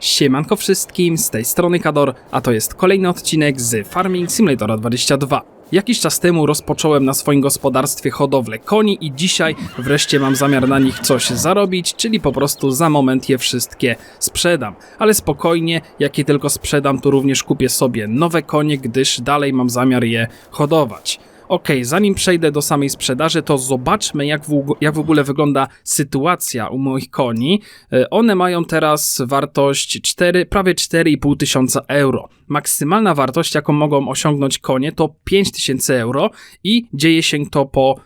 Siemanko wszystkim, z tej strony Kador, a to jest kolejny odcinek z Farming Simulatora 22. Jakiś czas temu rozpocząłem na swoim gospodarstwie hodowlę koni i dzisiaj wreszcie mam zamiar na nich coś zarobić, czyli po prostu za moment je wszystkie sprzedam. Ale spokojnie, jak je tylko sprzedam, to również kupię sobie nowe konie, gdyż dalej mam zamiar je hodować. Ok, zanim przejdę do samej sprzedaży, to zobaczmy, jak w, jak w ogóle wygląda sytuacja u moich koni. E, One mają teraz wartość 4, prawie 4,5 tysiąca euro. Maksymalna wartość, jaką mogą osiągnąć konie, to 5 tysięcy euro i dzieje się to po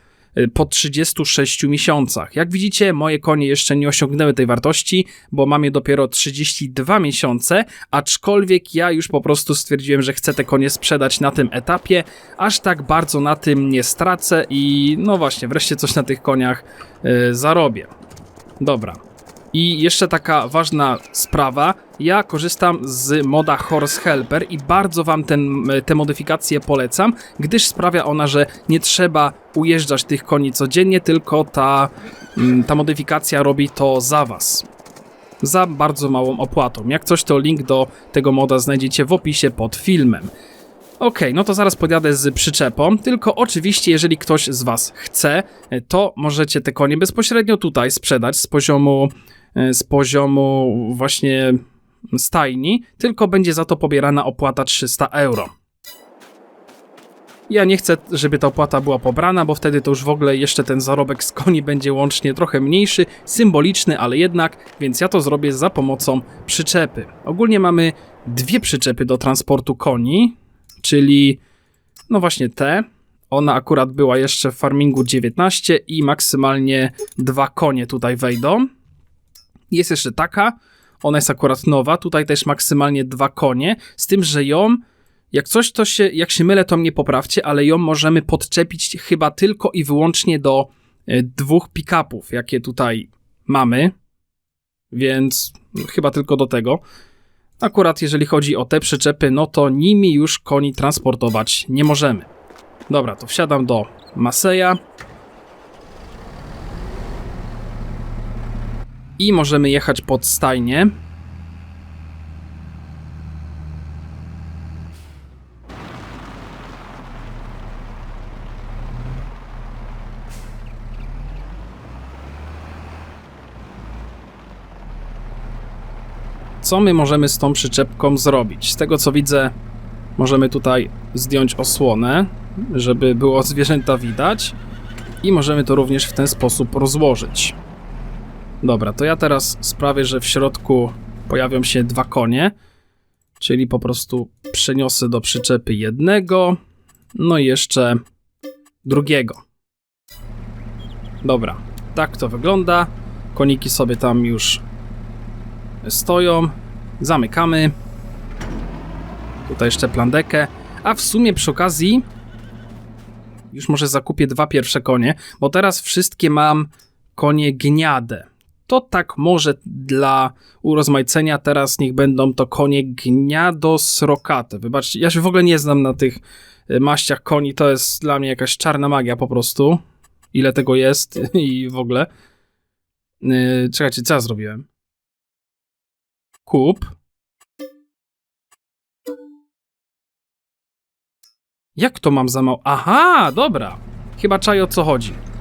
po 36 miesiącach. Jak widzicie, moje konie jeszcze nie osiągnęły tej wartości, bo mam je dopiero 32 miesiące, aczkolwiek ja już po prostu stwierdziłem, że chcę te konie sprzedać na tym etapie, aż tak bardzo na tym nie stracę i no właśnie, wreszcie coś na tych koniach y, zarobię. Dobra. I jeszcze taka ważna sprawa. Ja korzystam z moda Horse Helper i bardzo Wam ten, te modyfikacje polecam, gdyż sprawia ona, że nie trzeba ujeżdżać tych koni codziennie, tylko ta, mm, ta modyfikacja robi to za Was. Za bardzo małą opłatą. Jak coś, to link do tego moda znajdziecie w opisie pod filmem. Okej, no to zaraz podjadę z przyczepą, tylko oczywiście jeżeli ktoś z Was chce, e, to możecie te konie bezpośrednio tutaj sprzedać z poziomu, z poziomu właśnie stajni, tylko będzie za to pobierana opłata 300 euro. Ja nie chcę, żeby ta opłata była pobrana, bo wtedy to już w ogóle jeszcze ten zarobek z koni będzie łącznie trochę mniejszy, symboliczny, ale jednak, więc ja to zrobię za pomocą przyczepy. Ogólnie mamy dwie przyczepy do transportu koni, czyli no właśnie te. Ona akurat była jeszcze w farmingu 19 i maksymalnie dwa konie tutaj wejdą. Jest jeszcze taka, ona jest akurat nowa, tutaj też maksymalnie dwa konie, z tym, że ją, jak coś to się, jak się mylę, to mnie poprawcie, ale ją możemy podczepić chyba tylko i wyłącznie do e, dwóch pick-upów, jakie tutaj mamy, więc chyba tylko do tego. Akurat jeżeli chodzi o te przyczepy, no to nimi już koni transportować nie możemy. Dobra, to wsiadam do Maseja. I możemy jechać pod stajnię. co my możemy z tą przyczepką zrobić? Z tego co widzę, możemy tutaj zdjąć osłonę, żeby było zwierzęta widać i możemy to również w ten sposób rozłożyć. Dobra, to ja teraz sprawię, że w środku pojawią się dwa konie, czyli po prostu przeniosę do przyczepy jednego, no i jeszcze drugiego. Dobra, tak to wygląda. Koniki sobie tam już stoją. Zamykamy. Tutaj jeszcze plandekę. A w sumie przy okazji już może zakupię dwa pierwsze konie, bo teraz wszystkie mam konie gniade. To tak może dla urozmaicenia teraz niech będą to konie gniadosrokate. Wybaczcie, ja się w ogóle nie znam na tych y, maściach koni, to jest dla mnie jakaś czarna magia po prostu. Ile tego jest i w ogóle. Yy, czekajcie, co ja zrobiłem? Kup. Jak to mam za mało? Aha, dobra. Chyba czaj o co chodzi.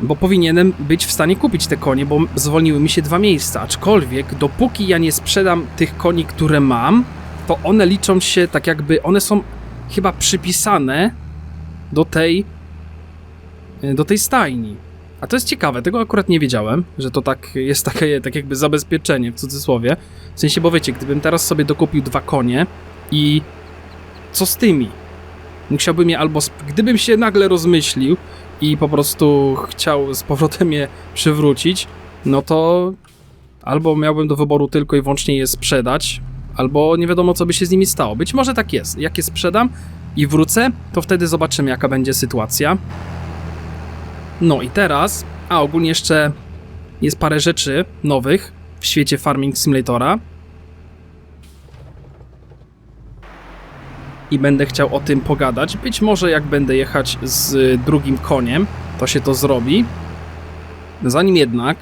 Bo powinienem być w stanie kupić te konie, bo zwolniły mi się dwa miejsca. Aczkolwiek, dopóki ja nie sprzedam tych koni, które mam, to one liczą się tak jakby. One są chyba przypisane do tej. do tej stajni. A to jest ciekawe, tego akurat nie wiedziałem, że to tak jest takie tak jakby zabezpieczenie w cudzysłowie. W sensie, bo wiecie, gdybym teraz sobie dokupił dwa konie i co z tymi? Musiałbym je albo, gdybym się nagle rozmyślił i po prostu chciał z powrotem je przywrócić, no to albo miałbym do wyboru tylko i wyłącznie je sprzedać, albo nie wiadomo co by się z nimi stało. Być może tak jest. Jak je sprzedam i wrócę, to wtedy zobaczymy jaka będzie sytuacja. No i teraz, a ogólnie jeszcze jest parę rzeczy nowych w świecie Farming Simulatora. I będę chciał o tym pogadać. Być może jak będę jechać z drugim koniem, to się to zrobi. Zanim jednak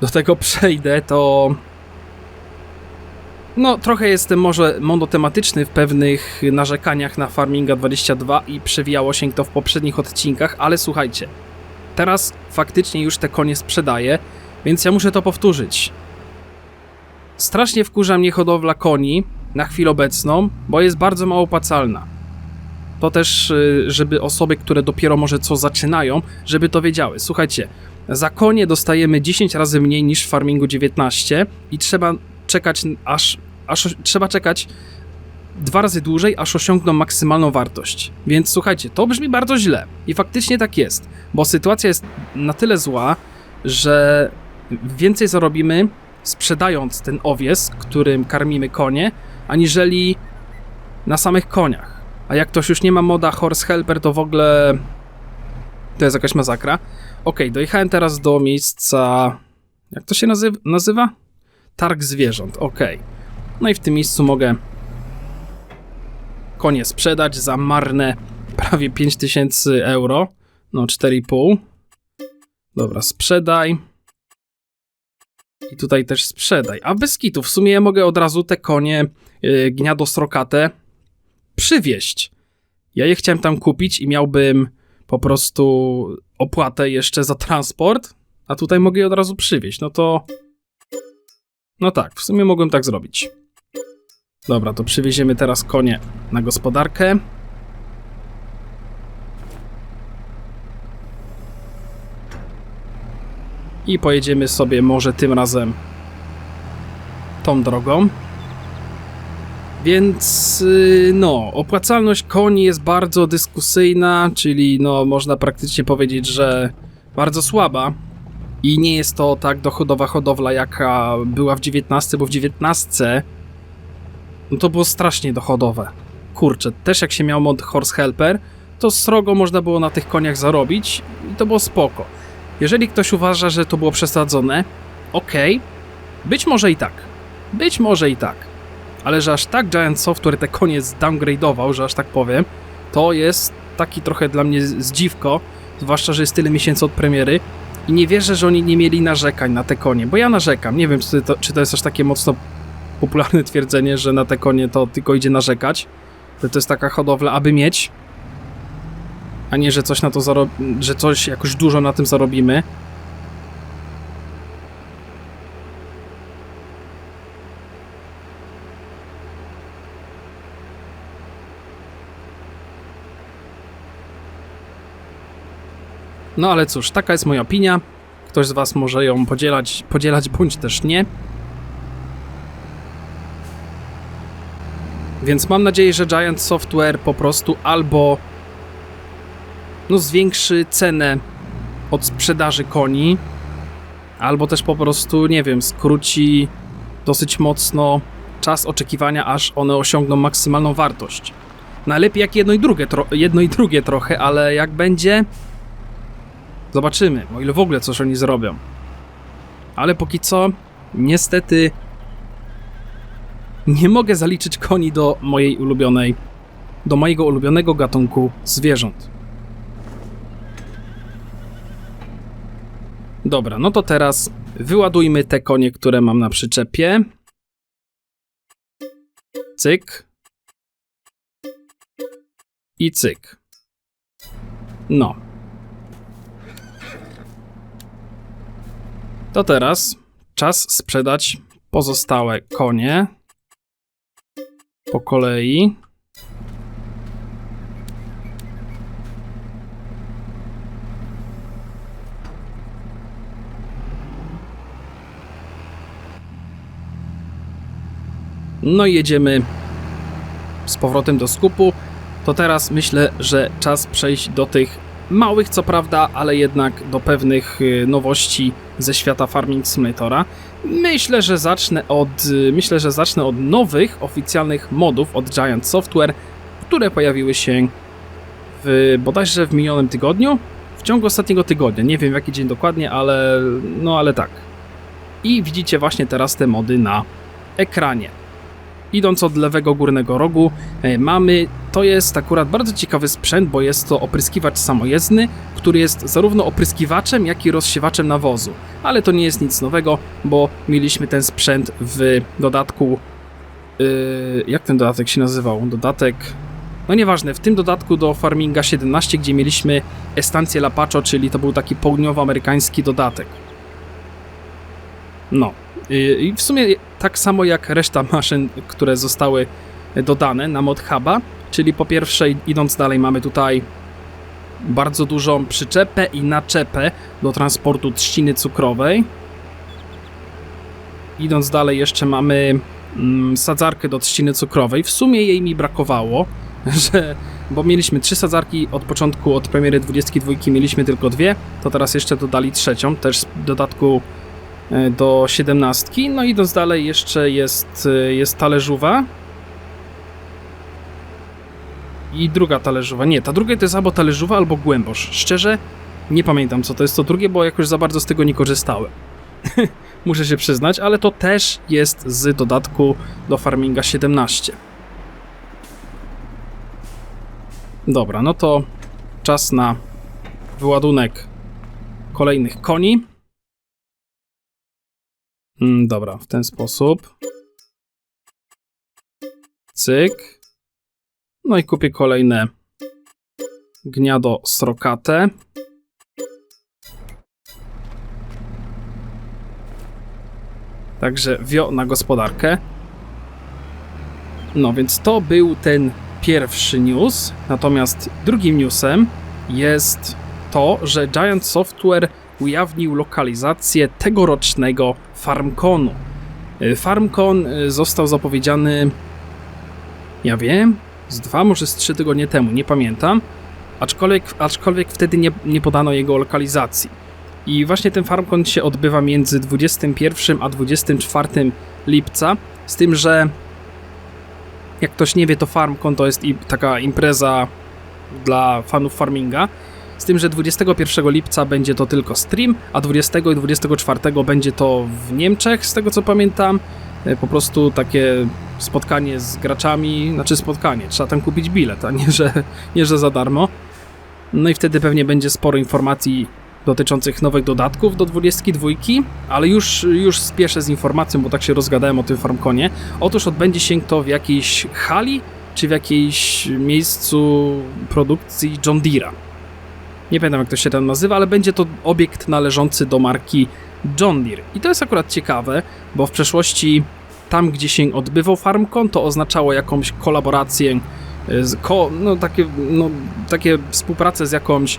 do tego przejdę, to no, trochę jestem może monotematyczny w pewnych narzekaniach na Farminga 22 i przewijało się to w poprzednich odcinkach, ale słuchajcie, teraz faktycznie już te konie sprzedaję, więc ja muszę to powtórzyć. Strasznie wkurza mnie hodowla koni na chwilę obecną, bo jest bardzo mało opłacalna. To też, y, żeby osoby, które dopiero może co zaczynają, żeby to wiedziały. Słuchajcie, za konie dostajemy 10 razy mniej niż w Farmingu 19 i trzeba czekać aż, aż trzeba czekać dwa razy dłużej, aż osiągną maksymalną wartość. Więc słuchajcie, to brzmi bardzo źle. I faktycznie tak jest, bo sytuacja jest na tyle zła, że więcej zarobimy sprzedając ten owies, którym karmimy konie, aniżeli na samych koniach. A jak ktoś już nie ma moda Horse Helper, to w ogóle to jest jakaś masakra. Ok, dojechałem teraz do miejsca. Jak to się nazy- nazywa? Targ zwierząt, ok. No i w tym miejscu mogę konie sprzedać za marne prawie 5000 euro. No 4,5. Dobra, sprzedaj. I tutaj też sprzedaj. A bez kitu, w sumie ja mogę od razu te konie yy, gniadosrokate przywieźć. Ja je chciałem tam kupić i miałbym po prostu opłatę jeszcze za transport, a tutaj mogę je od razu przywieźć. No to. No tak, w sumie mogłem tak zrobić. Dobra, to przywieziemy teraz konie na gospodarkę. I pojedziemy sobie może tym razem tą drogą. Więc yy, no, opłacalność koni jest bardzo dyskusyjna, czyli no można praktycznie powiedzieć, że bardzo słaba. I nie jest to tak dochodowa hodowla, jaka była w 19, bo w 19 no to było strasznie dochodowe. Kurczę, też jak się miał mod Horse Helper, to srogo można było na tych koniach zarobić i to było spoko. Jeżeli ktoś uważa, że to było przesadzone, okej, być może i tak. Być może i tak. Ale że aż tak Giant Software te konie zdowngrade'ował, że aż tak powiem, to jest taki trochę dla mnie zdziwko, zwłaszcza, że jest tyle miesięcy od premiery i nie wierzę, że oni nie mieli narzekań na te konie, bo ja narzekam. Nie wiem, czy to, czy to jest aż takie mocno popularne twierdzenie, że na te konie to tylko idzie narzekać, że to jest taka hodowla, aby mieć, a nie, że coś na to zaro- że coś jakoś dużo na tym zarobimy. No ale cóż, taka jest moja opinia. Ktoś z Was może ją podzielać, podzielać bądź też nie. Więc mam nadzieję, że Giant Software po prostu albo no, zwiększy cenę od sprzedaży koni, albo też po prostu, nie wiem, skróci dosyć mocno czas oczekiwania, aż one osiągną maksymalną wartość. Najlepiej jak jedno i drugie, jedno i drugie trochę, ale jak będzie, zobaczymy, o ile w ogóle coś oni zrobią. Ale póki co, niestety, nie mogę zaliczyć koni do mojej ulubionej, do mojego ulubionego gatunku zwierząt. Dobra, no to teraz wyładujmy te konie, które mam na przyczepie. Cyk. I cyk. No. To teraz czas sprzedać pozostałe konie po kolei. No i jedziemy z powrotem do skupu. To teraz myślę, że czas przejść do tych małych, co prawda, ale jednak do pewnych y, nowości ze świata Farming Simulatora. Myślę, że zacznę od y, myślę, że zacznę od nowych oficjalnych modów od Giant Software, które pojawiły się w bodajże w minionym tygodniu, w ciągu ostatniego tygodnia. Nie wiem w jaki dzień dokładnie, ale no ale tak. I widzicie właśnie teraz te mody na ekranie. Idąc od lewego górnego rogu e, mamy, to jest akurat bardzo ciekawy sprzęt, bo jest to opryskiwacz samojezdny, który jest zarówno opryskiwaczem, jak i rozsiewaczem nawozu. Ale to nie jest nic nowego, bo mieliśmy ten sprzęt w dodatku. Yy, jak ten dodatek się nazywał? Dodatek. No nieważne, w tym dodatku do Farminga 17, gdzie mieliśmy estancję Lapacho, czyli to był taki południowoamerykański dodatek. No. I w sumie tak samo jak reszta maszyn, które zostały dodane na mod huba, czyli po pierwsze idąc dalej mamy tutaj bardzo dużą przyczepę i naczepę do transportu trzciny cukrowej. Idąc dalej jeszcze mamy mm, sadzarkę do trzciny cukrowej. W sumie jej mi brakowało, że, bo mieliśmy trzy sadzarki od początku, od premiery 22 mieliśmy tylko dwie, to teraz jeszcze dodali trzecią, też w dodatku do 17. No idąc dalej jeszcze jest, e, jest talerzowa, i druga talerzowa. Nie, ta druga to jest albo talerzowa, albo głębosz. Szczerze, nie pamiętam co to jest to drugie, bo jakoś za bardzo z tego nie korzystałem. Muszę się przyznać, ale to też jest z dodatku do Farminga 17. Dobra, no to czas na wyładunek kolejnych koni. Mm, dobra, w ten sposób. Cyk. No i kupię kolejne gniado srokate. Także wio na gospodarkę. No więc to był ten pierwszy news. Natomiast drugim newsem jest to, że Giant Software ujawnił lokalizację tegorocznego FarmConu. Y, FarmCon y, został zapowiedziany, ja wiem, z dwa, może z trzy tygodnie temu, nie pamiętam. Aczkolwiek, aczkolwiek wtedy nie, nie podano jego lokalizacji. I właśnie ten FarmCon się odbywa między 21 a 24 lipca, z tym, że jak ktoś nie wie, to FarmCon to jest taka impreza dla fanów farminga. Z tym, że 21 lipca będzie to tylko stream, a 20 i 24 będzie to w Niemczech, z tego co pamiętam. E, Po prostu takie spotkanie z graczami, znaczy spotkanie, trzeba tam kupić bilet, a nie że, nie, że za darmo. No i wtedy pewnie będzie sporo informacji dotyczących nowych dodatków do 22, ale już, już spieszę z informacją, bo tak się rozgadałem o tym farmkonie. Otóż odbędzie się to w jakiejś hali, czy w jakiejś miejscu produkcji John Deere'a. Nie pamiętam jak to się tam nazywa, ale będzie to obiekt należący do marki John Deere. I to jest akurat ciekawe, bo w przeszłości tam, gdzie się odbywał FarmCon, to oznaczało jakąś kolaborację, y, z ko, no, takie, no, takie współpracę z jakąś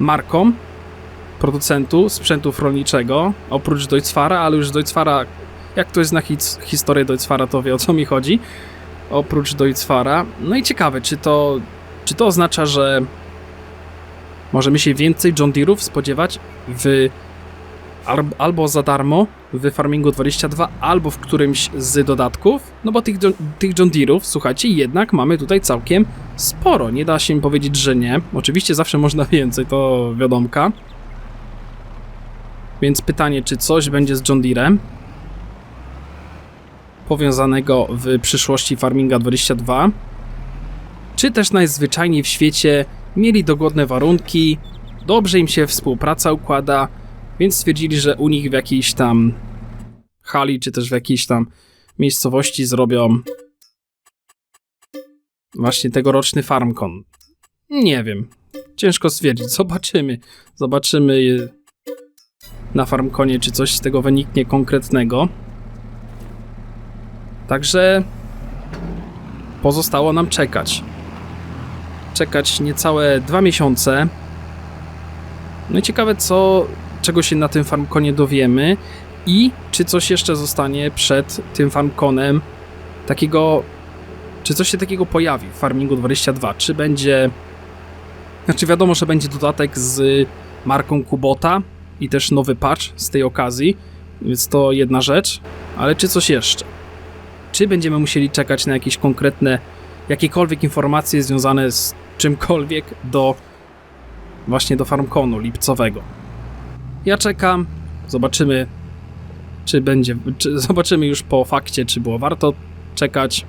marką producentu sprzętów rolniczego, oprócz Deutzfara, ale już Deutzfara, jak ktoś zna his, historię Deutzfara, to wie o co mi chodzi, oprócz Deutzfara. No i ciekawe, czy to, czy to oznacza, że możemy się więcej John Deere'ów spodziewać w al- albo za darmo w Farmingu 22, albo w którymś z dodatków, no bo tych, tych John Deere'ów, słuchajcie, jednak mamy tutaj całkiem sporo. Nie da się powiedzieć, że nie. Oczywiście zawsze można więcej, to wiadomka. Więc pytanie, czy coś będzie z John Deere'em powiązanego w przyszłości Farminga 22, czy też najzwyczajniej w świecie mieli dogodne warunki, dobrze im się współpraca układa, więc stwierdzili, że u nich w jakiejś tam hali, czy też w jakiejś tam miejscowości zrobią właśnie tegoroczny FarmCon. Nie wiem. Ciężko stwierdzić. Zobaczymy. Zobaczymy y, na FarmConie, czy coś z tego wyniknie konkretnego. Także pozostało nam czekać. Czekać niecałe dwa miesiące. No i ciekawe, co, czego się na tym FarmConie dowiemy i czy coś jeszcze zostanie przed tym FarmConem takiego, czy coś się takiego pojawi w Farmingu 22, czy będzie, znaczy wiadomo, że będzie dodatek z marką Kubota i też nowy patch z tej okazji, więc to jedna rzecz, ale czy coś jeszcze? Czy będziemy musieli czekać na jakieś konkretne, jakiekolwiek informacje związane z czymkolwiek do właśnie do FarmConu lipcowego? Ja czekam, zobaczymy, czy będzie, czy zobaczymy już po fakcie, czy było warto czekać.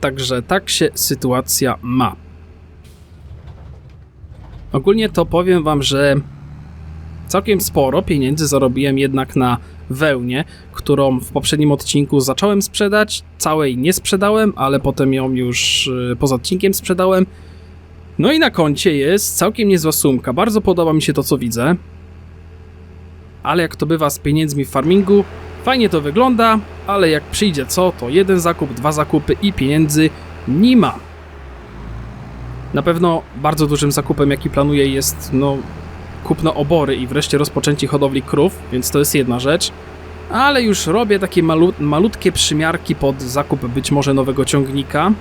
Także tak się sytuacja ma. Ogólnie to powiem wam, że całkiem sporo pieniędzy zarobiłem jednak na wełnie, którą w poprzednim odcinku zacząłem sprzedać. Całej nie sprzedałem, ale potem ją już y, poza odcinkiem sprzedałem. No i na koncie jest całkiem niezła sumka. Bardzo podoba mi się to, co widzę. Ale jak to bywa z pieniędzmi w farmingu, fajnie to wygląda, ale jak przyjdzie co, to jeden zakup, dwa zakupy i pieniędzy nie ma. Na pewno bardzo dużym zakupem, jaki planuję, jest no, kupno obory i wreszcie rozpoczęcie hodowli krów, więc to jest jedna rzecz. Ale już robię takie malu malutkie przymiarki pod zakup być może nowego ciągnika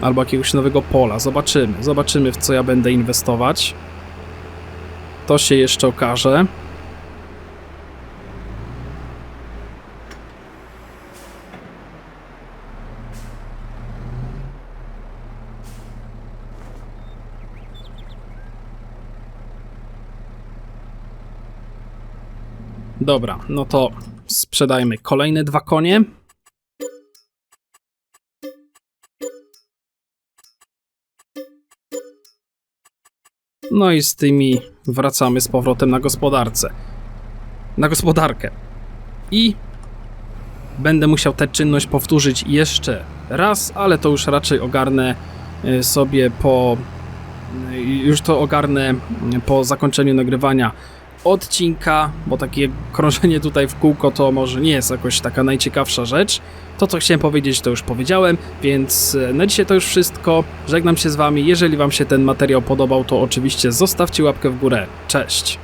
albo jakiegoś nowego pola. Zobaczymy, zobaczymy w co ja będę inwestować. To się jeszcze okaże. Dobra, no to sprzedajmy kolejne dwa konie. No i z tymi wracamy z powrotem na gospodarce. Na gospodarkę. I będę musiał tę czynność powtórzyć jeszcze raz, ale to już raczej ogarnę y, sobie po. y, Już to ogarnę po zakończeniu nagrywania odcinka, bo takie krążenie tutaj w kółko to może nie jest jakoś taka najciekawsza rzecz. To, co chciałem powiedzieć, to już powiedziałem, więc e, na dzisiaj to już wszystko. Żegnam się z Wami. Jeżeli Wam się ten materiał podobał, to oczywiście zostawcie łapkę w górę. Cześć!